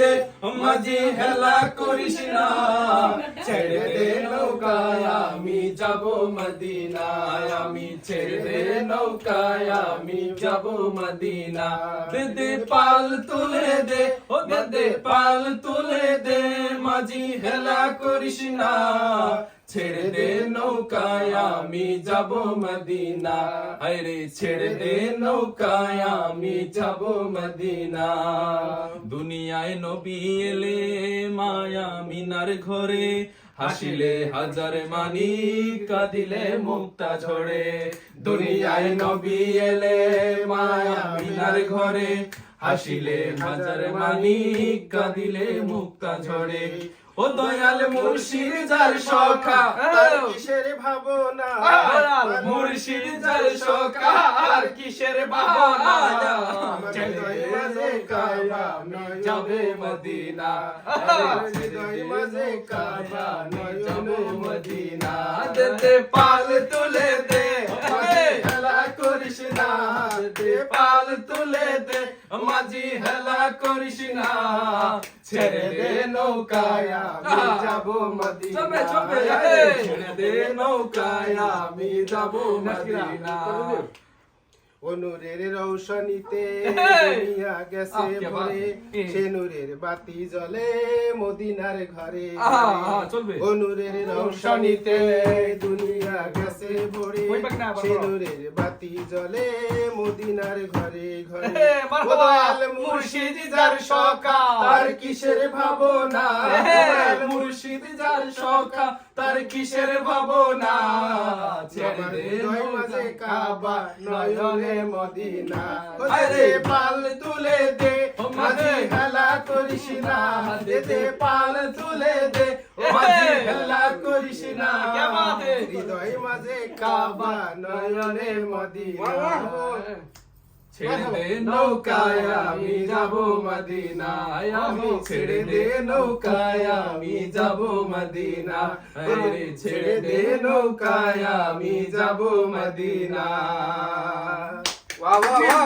দে মাঝি হেলা করিস না। ছেড়ে দে নৌকায়, আমি যাব মদিনায়। আমি ছেড়ে দে নৌকায়, আমি যাব মদিনা দে পাল তুলে দে, ও দে পাল তুলে দে। মাঝি হেলা করিস না। ছেড়ে দে নৌকায়, আমি যাব মদিনা। আরে ছেড়ে দে নৌকায়, আমি যাব মদিনা। দুনিয়ায় নবী এলে মায়া মিনার ঘরে। হাসিলে হাজার মানি, কাঁদিলে মুক্তা ঝরে। দুনিয়ায় নবী এলে মায়া মিনার ঘরে। হাসিলে হাজার মানি কাঁদিলে মুক্তা ঝরে। ও দয়াল মুর্শিদ যার সখা তার কিসের ভাবনা? মুর্শিদ যার সখা আর কিসের ভাবনা? হৃদয় মাঝে কাবা যাবে মদিনা। হৃদয় মাঝে কাবা যাবে মদিনা। পাল তুলে দে। করিস না। দে। পাল তুলে দে। মাঝি হেলা করিস না ছেড়ে দে নৌকায় আমি যাব মদিনা ছেড়ে দে নৌকায় আমি যাব মদিনা অনুরের রৌশনীতে দুনিয়া গেছে ভরে বাত? সে নূরের বাতি জ্বলে মদিনার ঘরে। অনুরের রৌশনীতে দুনিয়া গেছে ভরে ওই পাক না, আবার সে বলো। নূরের বাতি জ্বলে মদিনার ঘরে ঘরে। দয়াল মুর্শিদ যার সখা, তার কিসের ভাবনা? হে, মুর্শিদ যার সখা তার কিসের ভাবনা? ছেড়ে মাঝে কাবা নয়নে মদিনা। আরে। পাল তুলে দে মাঝি। হেলা করিস না। দে পাল তুলে দে মাঝে মাঝে কাবা নয়নে মদিনা। ছেড়ে দে নৌকায় আমি যাব মদিনা আমি ছেড়ে দে নৌকায় আমি যাব মদিনা। রে ছেড়ে দে নৌকায় আমি যাব মদিনা। ওয়া ওয়া।